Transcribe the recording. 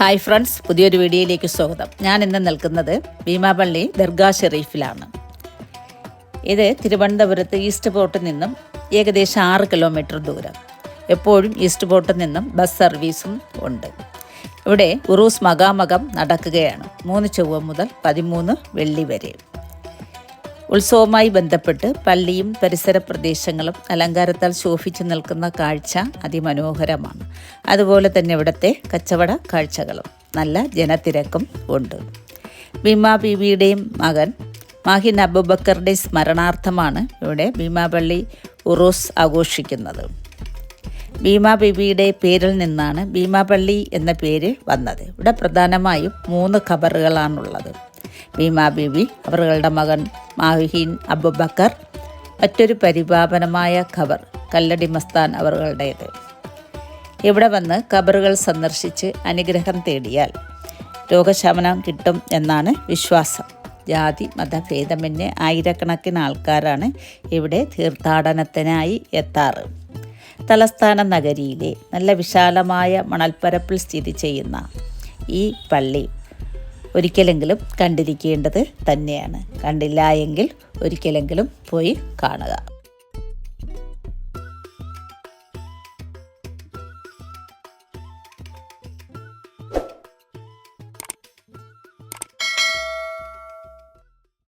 Hi friends പുതിയൊരു വീഡിയോയിലേക്ക് സ്വാഗതം. ഞാൻ ഇന്ന് നിൽക്കുന്നത് ഭീമാപള്ളി ദർഗാ ഷെറീഫിലാണ് ഇത് തിരുവനന്തപുരത്ത് ഈസ്റ്റ് പോർട്ടിൽ നിന്നും ഏകദേശം ആറ് കിലോമീറ്റർ ദൂരം. എപ്പോഴും ഈസ്റ്റ് പോർട്ടിൽ നിന്നും ബസ് സർവീസും ഉണ്ട്. ഇവിടെ ഉറൂസ് മകാമകം നടക്കുകയാണ്. മൂന്ന് ചൊവ്വ മുതൽ പതിമൂന്ന് വെള്ളി വരെ. ഉത്സവവുമായി ബന്ധപ്പെട്ട് പള്ളിയും പരിസര പ്രദേശങ്ങളും അലങ്കാരത്താൽ ശോഭിച്ചു നിൽക്കുന്ന കാഴ്ച അതിമനോഹരമാണ്. അതുപോലെ തന്നെ ഇവിടുത്തെ കച്ചവട കാഴ്ചകളും നല്ല ജനത്തിരക്കും ഉണ്ട്. ഭീമ ബീവിയുടെയും മകൻ മാഹിൻ അബുബക്കറുടെ സ്മരണാർത്ഥമാണ് ഇവിടെ ഭീമാപള്ളി ഉറൂസ് ആഘോഷിക്കുന്നത്. ഭീമ ബീവിയുടെ പേരിൽ നിന്നാണ് ഭീമാപള്ളി എന്ന പേര് വന്നത്. ഇവിടെ പ്രധാനമായും മൂന്ന് ഖബറുകളാണുള്ളത്. ഭീമ ബീവി അവരുടെ മകൻ മാഹിൻ അബുബക്കർ മറ്റൊരു പരിപാവനമായ ഖബർ കല്ലടി മസ്താൻ അവറുകളുടേത്. ഇവിടെ വന്ന് ഖബറുകൾ സന്ദർശിച്ച് അനുഗ്രഹം തേടിയാൽ രോഗശമനം കിട്ടും എന്നാണ് വിശ്വാസം. ജാതി മതഭേദമന്യേ ആയിരക്കണക്കിന് ആൾക്കാരാണ് ഇവിടെ തീർത്ഥാടനത്തിനായി എത്താറ്. തലസ്ഥാന നഗരിയിലെ നല്ല വിശാലമായ മണൽപ്പരപ്പിൽ സ്ഥിതി ചെയ്യുന്ന ഈ പള്ളി ഒരിക്കലെങ്കിലും കണ്ടിരിക്കേണ്ടത് തന്നെയാണ്. കണ്ടില്ല എങ്കിൽ ഒരിക്കലെങ്കിലും പോയി കാണുക.